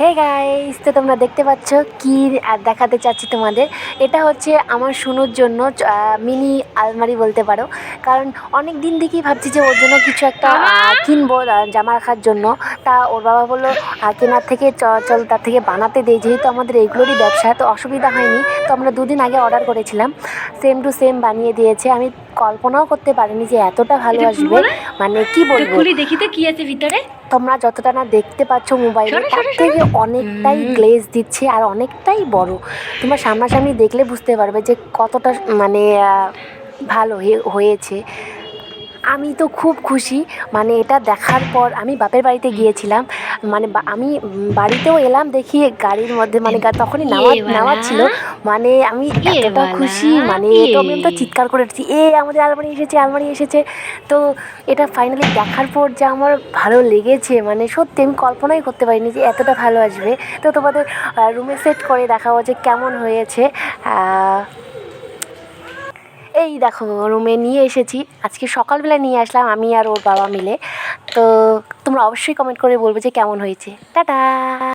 Hey guys তো তোমরা দেখতে পাচ্ছ কি আর দেখাতে চাচ্ছি তোমাদের। এটা হচ্ছে আমার শুনুর জন্য মিনি আলমারি বলতে পারো। কারণ অনেক দিন থেকেই ভাবছি যে ওর জন্য কিছু একটা কিনবো জামা রাখার জন্য। তা ওর বাবা বলল কেনার থেকে চল তার থেকে বানাতে দেই যেহেতু আমাদের এইগুলোরই ব্যবসা তো অসুবিধা হয়নি। তো আমরা দুদিন আগে অর্ডার করেছিলাম। সেম টু সেম বানিয়ে দিয়েছে। আমি কল্পনাও করতে পারিনি যে এতটা ভালো আসবে। মানে কি বলব? খুলি দেখি তো কি আছে ভিতরে। তোমরা যতটা না দেখতে পাচ্ছ মোবাইলে তার থেকে অনেকটাই। গ্লেজ দিচ্ছে আর অনেকটাই বড়। তোমরা সামনাসামনি দেখলে বুঝতে পারবে যে কতটা মানে ভালো হয়ে- হয়েছে। আমি তো খুব খুশি। মানে এটা দেখার পর আমি বাপের বাড়িতে গিয়েছিলাম। মানে বা- আমি বাড়িতেও এলাম দেখি গাড়ির মধ্যে মানে তখনই নামা ইয়ে নামা ছিল। মানে আমি ইয়ে এতটা খুশি মানে তো আমি তো ইয়ে। চিৎকার করে উঠছি এ আমাদের আলমারি এসেছে আলমারি এসেছে। তো এটা ফাইনালি দেখার পর যা আমার ভালো লেগেছে মানে সত্যি আমি কল্পনাই করতে পারিনি যে এতটা ভালো আসবে। তো তোমাদের রুমে সেট করে দেখাবো যে কেমন হয়েছে। এই দেখো রুমে নিয়ে এসেছি। আজকে সকালবেলা নিয়ে আসলাম আমি আর ওর বাবা মিলে। তো তোমরা অবশ্যই কমেন্ট করে বলবে যে কেমন হয়েছে। টাটা!